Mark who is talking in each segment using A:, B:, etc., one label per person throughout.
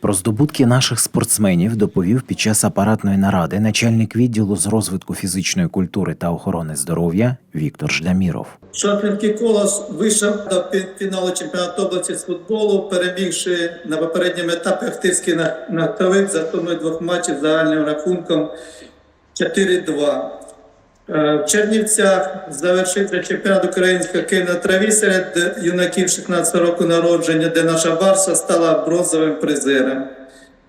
A: Про здобутки наших спортсменів доповів під час апаратної наради начальник відділу з розвитку фізичної культури та охорони здоров'я Віктор Ждаміров.
B: Шахматський колос вийшов до пі- фіналу чемпіонату області з футболу, перемігши на попередньому етапі Ахтирський на- нафтовик за сумою двох матчів загальним рахунком 4-2. Е, В Чернівцях завершився чемпіонат України з на траві серед юнаків 16 року народження, де наша Барса стала бронзовим призером.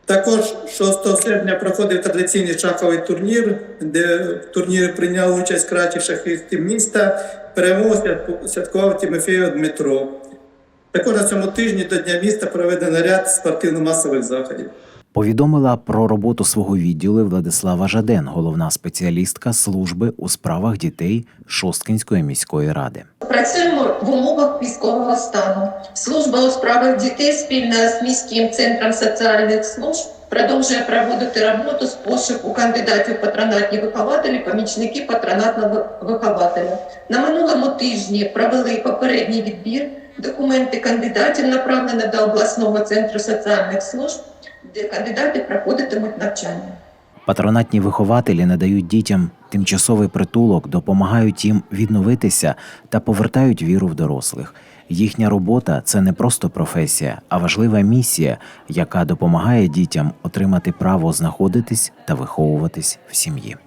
B: Також 6 серпня проходив традиційний шаховий турнір, де в турнірі прийняли участь кращі шахісти міста. Перемогу святку- святкував Тимофєєв Дмитро. Також на цьому тижні до Дня міста проведено ряд спортивно-масових заходів.
A: Повідомила про роботу свого відділу Владислава Жаден, головна спеціалістка служби у справах дітей Шосткинської міської ради.
C: Працюємо в умовах військового стану. Служба у справах дітей спільно з міським центром соціальних служб продовжує проводити роботу з пошуку кандидатів патронатні вихователі, помічники патронатного вихователя. На минулому тижні провели попередній відбір. Документи кандидатів направлені до обласного центру соціальних служб, де кандидати проходитимуть навчання.
A: Патронатні вихователі надають дітям тимчасовий притулок, допомагають їм відновитися та повертають віру в дорослих. Їхня робота це не просто професія, а важлива місія, яка допомагає дітям отримати право знаходитись та виховуватись в сім'ї.